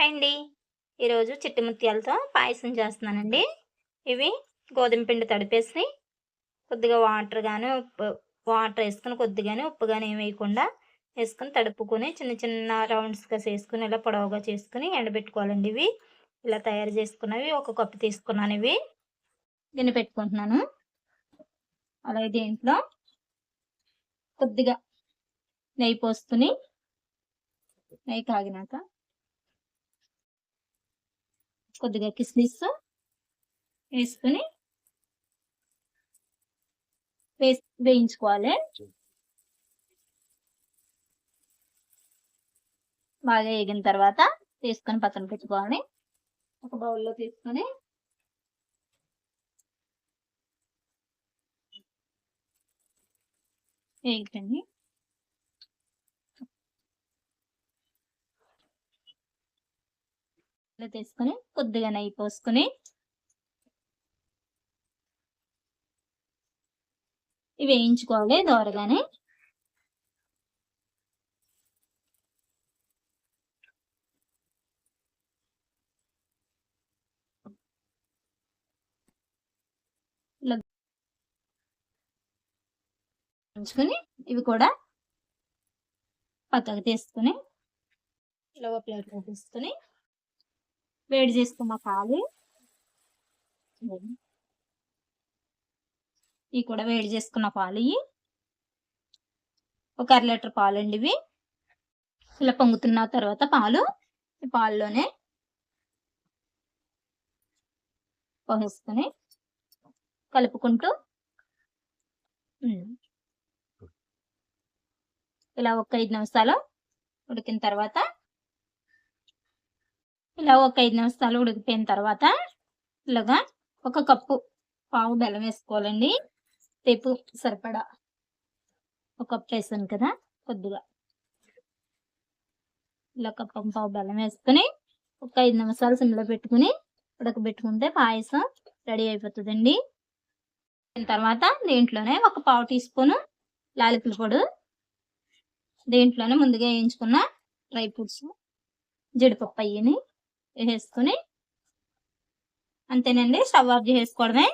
Hi అండి ఈరోజు చిట్టి ముత్యాలతో పాయసం చేస్తున్నానండి. ఇవి గోధుమ పిండి తడిపేసి కొద్దిగా వాటర్ కానీ ఉప్పు వాటర్ వేసుకుని కొద్దిగానే ఉప్పు కానీ ఏమి వేయకుండా వేసుకుని తడుపుకొని చిన్న చిన్న రౌండ్స్గా చేసుకుని ఇలా పొడవుగా చేసుకుని ఎండబెట్టుకోవాలండి ఇవి. ఇలా తయారు చేసుకున్నవి ఒక కప్పు తీసుకున్నాను ఇవి. దీన్ని పెట్టుకుంటున్నాను. అలాగే దీంట్లో కొద్దిగా నెయ్యి పోసుకుని నెయ్యి కాగినాక కొద్దిగా కిస్మిస్ వేసుకుని వేయించుకోవాలి. బాగా వేగిన తర్వాత తీసుకొని పక్కన పెట్టుకోవాలి. ఒక బౌల్లో తీసుకొని వేగండి ఇలా తీసుకుని కొద్దిగా నెయ్యి పోసుకుని ఇవి వేయించుకోవాలి దోరగానే. ఇలా ఉంచుకొని ఇవి కూడా పక్కకు తీసుకుని ఇలా ప్లేట్లో తీసుకుని వేడి చేసుకున్న పాలు. ఇవి కూడా వేడి చేసుకున్న పాలు ఇవి. ఒక అర లీటర్ పాలు అండి ఇవి. ఇలా పొంగుతున్న తర్వాత పాలు. ఈ పాలులోనే పోసేసుకొని కలుపుకుంటూ ఇలా ఒక ఐదు నిమిషాలు ఉడికిన తర్వాత ఇలా ఒక ఐదు నిమిషాలు ఉడికిపోయిన తర్వాత ఇలాగా ఒక కప్పు పావు బెల్లం వేసుకోవాలండి. తెప్పు సరిపడా ఒక కప్పు వేసాను కదా కొద్దిగా. ఇలా కప్పు పావు బెల్లం వేసుకుని ఒక ఐదు నిమిషాలు సిమ్లో పెట్టుకుని ఉడకబెట్టుకుంటే పాయసం రెడీ అయిపోతుందండి. దీని తర్వాత దీంట్లోనే ఒక పావు టీ స్పూన్ లాలిపుల పొడి దీంట్లోనే ముందుగా వేయించుకున్న డ్రై ఫ్రూట్స్ జీడిపప్పు అయ్యని వేసుకుని అంతేనండి స్టవ్ ఆఫ్ చేసుకోవడమే